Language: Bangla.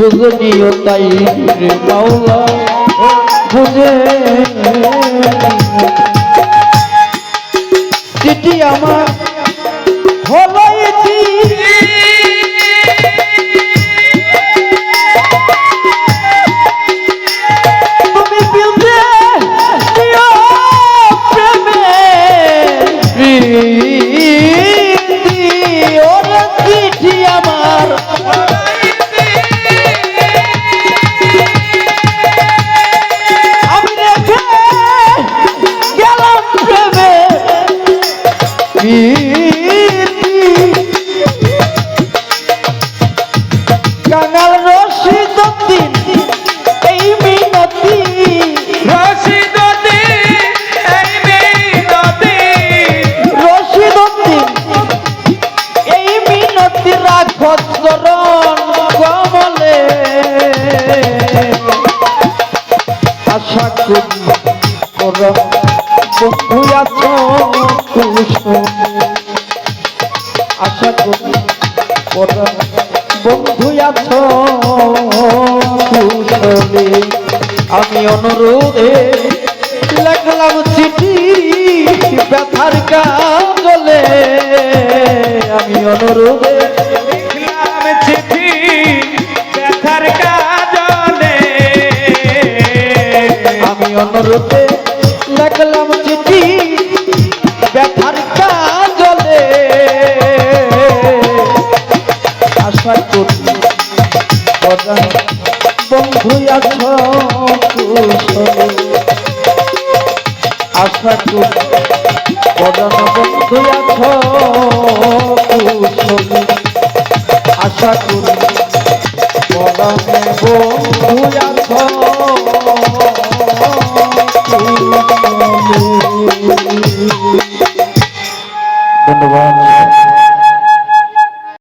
নিও তাই রে মাওলা বুঝে চিঠি আমার আশা করি ওরা বন্ধু আছো আশা করি ওরা বন্ধু আছো কুশলে আমি অনুরোধে লাগলাম চিঠি ব্যথার কাজলে। আমি অনুরোধে অনুরোধে লাগলাম চিঠি ব্যথার কাজলে। আশা করি বন্ধু আছো আশা করি পরাণ বন্ধু আছো আশা করি বন্ধু আছো ধন্যবাদ।